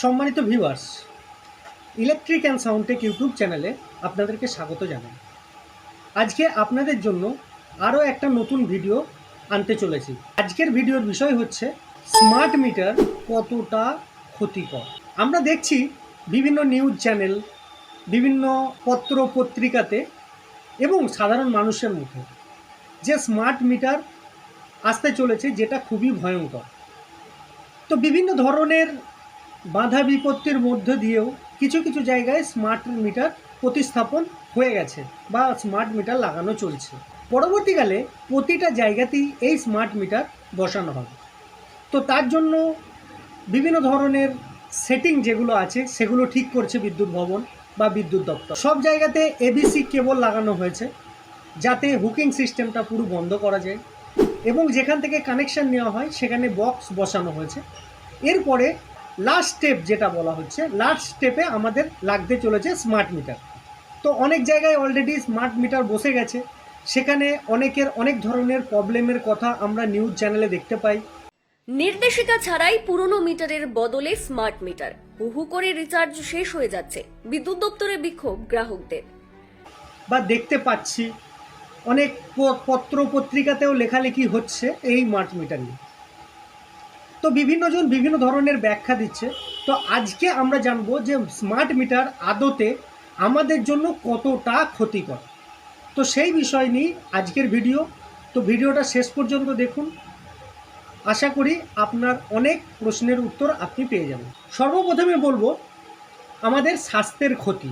সম্মানিত viewers electric and Soundtech YouTube চ্যানেলে আপনাদেরকে স্বাগত জানাই। আজকে আপনাদের জন্য আরও একটা নতুন ভিডিও আনতে চলেছি। আজকের ভিডিওর বিষয় হচ্ছে স্মার্ট মিটার কতটা ক্ষতিকর? আমরা দেখছি বিভিন্ন নিউজ চ্যানেল বিভিন্ন পত্র পত্রিকাতে এবং সাধারণ মানুষের মুখে যে স্মার্ট মিটার আসতে চলেছে যেটা খুবই ভয়ঙ্কর। তো বিভিন্ন ধরনের বাধা বিপত্তির মধ্য দিয়েও কিছু কিছু জায়গায় স্মার্ট মিটার প্রতিস্থাপন হয়ে গেছে বা স্মার্ট মিটার লাগানো চলছে। পরবর্তীকালে প্রতিটা জায়গাতেই এই স্মার্ট মিটার বসানো হবে। তো তার জন্য বিভিন্ন ধরনের সেটিং যেগুলো আছে সেগুলো ঠিক করছে বিদ্যুৎ ভবন বা বিদ্যুৎ দপ্তর। সব জায়গাতে এবিসি কেবল লাগানো হয়েছে যাতে হুকিং সিস্টেমটা পুরো বন্ধ করা যায় এবং যেখান থেকে কানেকশন নেওয়া হয় সেখানে বক্স বসানো হয়েছে। এরপরে লাস্ট স্টেপ যেটা বলা হচ্ছে লাস্ট স্টেপে আমাদের লাগতে চলেছে স্মার্ট মিটার তো অনেক জায়গায় অলরেডি স্মার্ট মিটার বসে গেছে। সেখানে অনেকের অনেক ধরনের প্রবলেমের কথা আমরা নিউজ চ্যানেলে দেখতে পাই। নির্দেশিকা ছাড়াই পুরনো মিটারের বদলে স্মার্ট মিটার হুহু করে রিচার্জ শেষ হয়ে যাচ্ছে বিদ্যুৎ দপ্তরে বিক্ষোভ গ্রাহকদের। বা দেখতে পাচ্ছি অনেক পত্র পত্রিকাতেও লেখালেখি হচ্ছে এই স্মার্ট মিটার নিয়ে। তো বিভিন্নজন বিভিন্ন ধরনের ব্যাখ্যা দিচ্ছে। তো আজকে আমরা জানব যে স্মার্ট মিটার আদতে আমাদের জন্য কতটা ক্ষতিকর। তো সেই বিষয় নিয়ে আজকের ভিডিও। তো ভিডিওটা শেষ পর্যন্ত দেখুন। আশা করি আপনার অনেক প্রশ্নের উত্তর আপনি পেয়ে যাবেন। সর্বপ্রথমে বলব, আমাদের স্বাস্থ্যের ক্ষতি।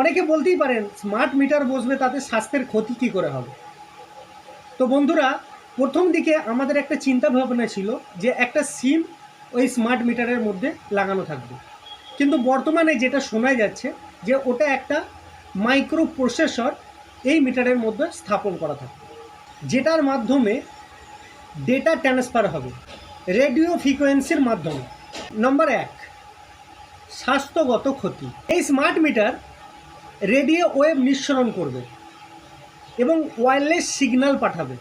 অনেকে বলতেই পারেন, স্মার্ট মিটার বসবে তাতে স্বাস্থ্যের ক্ষতি কী করে হবে? তো বন্ধুরা প্রথম দিকে আমাদের একটা চিন্তা ভাবনা ছিল যে একটা সিম ওই স্মার্ট মিটারের মধ্যে লাগানো থাকবে। কিন্তু বর্তমানে যেটা শোনা যাচ্ছে যে ওটা একটা মাইক্রো প্রসেসর এই মিটারের মধ্যে স্থাপন করা থাকবে, যেটার মাধ্যমে ডেটা ট্রান্সফার হবে, রেডিও ফ্রিকোয়েন্সির মাধ্যমে। নম্বর এক, স্বাস্থ্যগত ক্ষতি। এই স্মার্ট মিটার রেডিও ওয়েভ নিঃসরণ করবে এবং ওয়্যারলেস সিগন্যাল পাঠাবে।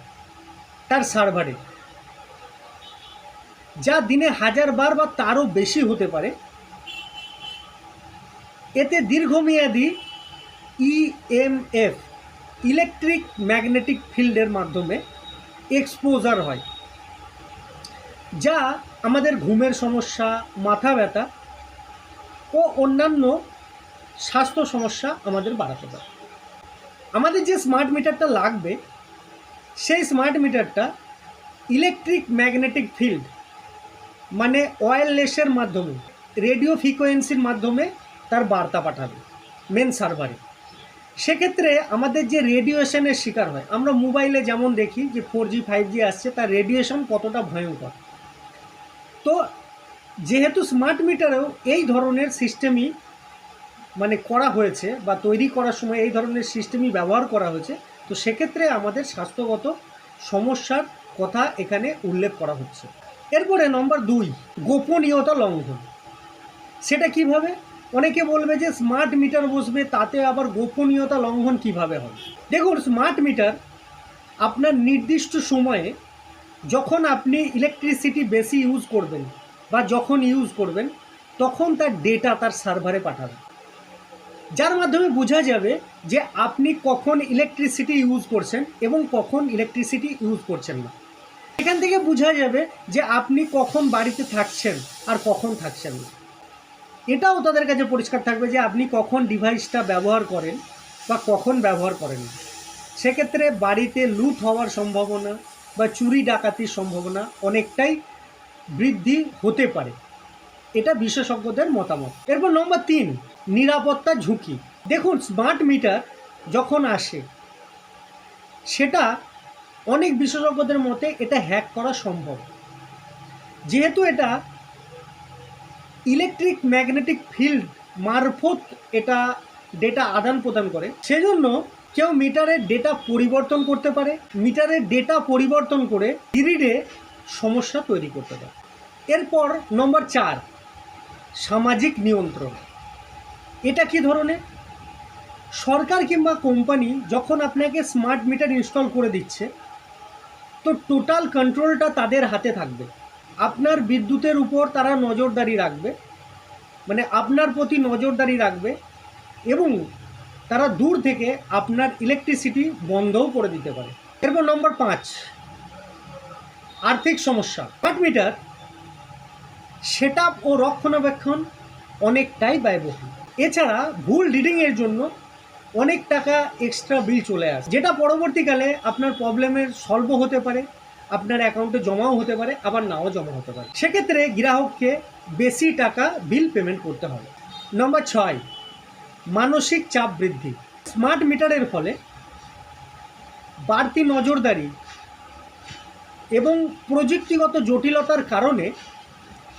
তার সার্ভারে। যা দিনে হাজার বার বা তারও বেশি হতে পারে। এতে দীর্ঘমেয়াদী ইএমএফ ইলেকট্রিক ম্যাগনেটিক ফিল্ডের মাধ্যমে এক্সপোজার হয়, যা আমাদের ঘুমের সমস্যা, মাথা ব্যথা ও অন্যান্য স্বাস্থ্য সমস্যা আমাদের বাড়াতে পারে। আমাদের যে স্মার্ট মিটারটা লাগবে সেই স্মার্ট মিটারটা ইলেকট্রিক ম্যাগনেটিক ফিল্ড মানে ওয়্যারলেসের মাধ্যমে রেডিও ফ্রিকোয়েন্সির মাধ্যমে তার বার্তা পাঠাবে মেন সার্ভারে সেক্ষেত্রে আমাদের যে রেডিয়েশনের শিকার হয়, আমরা মোবাইলে যেমন দেখি যে ফোর জি ফাইভ জি আসছে, তার রেডিয়েশন কতটা ভয়ঙ্কর। তো যেহেতু স্মার্ট মিটারেও এই ধরনের সিস্টেমই মানে করা হয়েছে বা তৈরি করার সময় এই ধরনের সিস্টেমই ব্যবহার করা হয়েছে তো সেক্ষেত্রে আমাদের স্বাস্থ্যগত সমস্যার কথা এখানে উল্লেখ করা হচ্ছে। এরপরে নম্বর দুই, গোপনীয়তা লঙ্ঘন। সেটা কীভাবে? অনেকে বলবে যে স্মার্ট মিটার বসবে, তাতে আবার গোপনীয়তা লঙ্ঘন কীভাবে হবে দেখুন স্মার্ট মিটার আপনার নির্দিষ্ট সময়ে যখন আপনি ইলেকট্রিসিটি বেশি ইউজ করবেন বা যখন ইউজ করবেন, তখন তার ডেটা তার সার্ভারে পাঠাবে। যার মাধ্যমে বোঝা যাবে যে আপনি কখন ইলেকট্রিসিটি ইউজ করছেন এবং কখন ইলেকট্রিসিটি ইউজ করছেন না। এখান থেকে বোঝা যাবে যে আপনি কখন বাড়িতে থাকছেন আর কখন থাকছেন না। এটাও তাদের কাছে পরিষ্কার থাকবে যে আপনি কখন ডিভাইসটা ব্যবহার করেন বা কখন ব্যবহার করেন না। সেক্ষেত্রে বাড়িতে লুট হওয়ার সম্ভাবনা বা চুরি ডাকাতির সম্ভাবনা অনেকটাই বৃদ্ধি হতে পারে। এটা বিশেষজ্ঞদের মতামত। এরপর নম্বর তিন, নিরাপত্তা ঝুঁকি। দেখুন স্মার্ট মিটার যখন আসে, সেটা অনেক বিশেষজ্ঞদের মতে এটা হ্যাক করা সম্ভব। যেহেতু এটা ইলেকট্রিক ম্যাগনেটিক ফিল্ড মারফত এটা ডেটা আদান প্রদান করে, সেজন্য কেউ মিটারের ডেটা পরিবর্তন করতে পারে মিটারের ডেটা পরিবর্তন করে গ্রিডে সমস্যা তৈরি করতে পারে। এরপর নম্বর চার সামাজিক নিয়ন্ত্রণ। এটা কি ধরনের? সরকার কিংবা কোম্পানি যখন আপনাকে স্মার্ট মিটার ইনস্টল করে দিচ্ছে, তো টোটাল কন্ট্রোলটা তাদের হাতে থাকবে। আপনার বিদ্যুতের উপর তারা নজরদারি রাখবে মানে আপনার প্রতি নজরদারি রাখবে এবং তারা দূর থেকে আপনার ইলেকট্রিসিটি বন্ধও করে দিতে পারে। এরপর নম্বর পাঁচ, আর্থিক সমস্যা। স্মার্ট মিটার সেট ও রক্ষণাবেক্ষণ অনেকটাই ব্যয়বহুল। এছাড়া ভুল রিডিংয়ের জন্য অনেক টাকা এক্সট্রা বিল চলে আসে, যেটা পরবর্তীকালে আপনার প্রবলেমের সলভও হতে পারে, আপনার অ্যাকাউন্টে জমাও হতে পারে, আবার নাও জমা হতে পারে। সেক্ষেত্রে গ্রাহককে বেশি টাকা বিল পেমেন্ট করতে হবে। নম্বর ছয়, মানসিক চাপ বৃদ্ধি। স্মার্ট মিটারের ফলে বাড়তি নজরদারি এবং প্রযুক্তিগত জটিলতার কারণে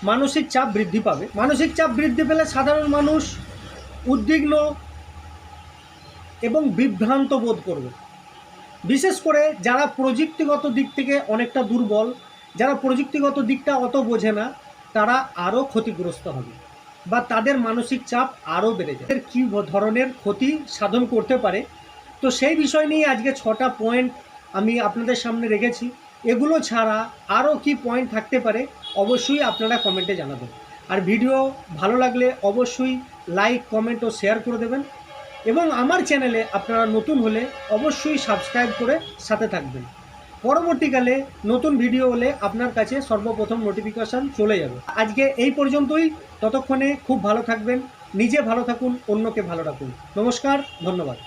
মানসিক চাপ বৃদ্ধি পাবে। মানসিক চাপ বৃদ্ধি পেলে সাধারণ মানুষ উদ্বিগ্ন এবং বিভ্রান্ত বোধ করবে। বিশেষ করে যারা প্রযুক্তিগত দিক থেকে অনেকটা দুর্বল, যারা প্রযুক্তিগত দিকটা অত বোঝে না, তারা আরও ক্ষতিগ্রস্ত হবে বা তাদের মানসিক চাপ আরও বেড়ে যায়। কী ধরনের ক্ষতি সাধন করতে পারে? তো সেই বিষয় নিয়ে আজকে ছটা পয়েন্ট আমি আপনাদের সামনে রেখেছি। এগুলো ছাড়া আরও কি পয়েন্ট থাকতে পারে, অবশ্যই আপনারা কমেন্টে জানাবেন। আর ভিডিও ভালো লাগলে অবশ্যই লাইক কমেন্ট ও শেয়ার করে দেবেন। এবং আমার চ্যানেলে আপনারা নতুন হলে অবশ্যই সাবস্ক্রাইব করে সাথে থাকবেন। পরবর্তীকালে নতুন ভিডিও হলে আপনার কাছে সর্বপ্রথম নোটিফিকেশান চলে যাবে। আজকে এই পর্যন্তই। ততক্ষণে খুব ভালো থাকবেন, নিজে ভালো থাকুন, অন্যকে ভালো রাখুন। নমস্কার, ধন্যবাদ।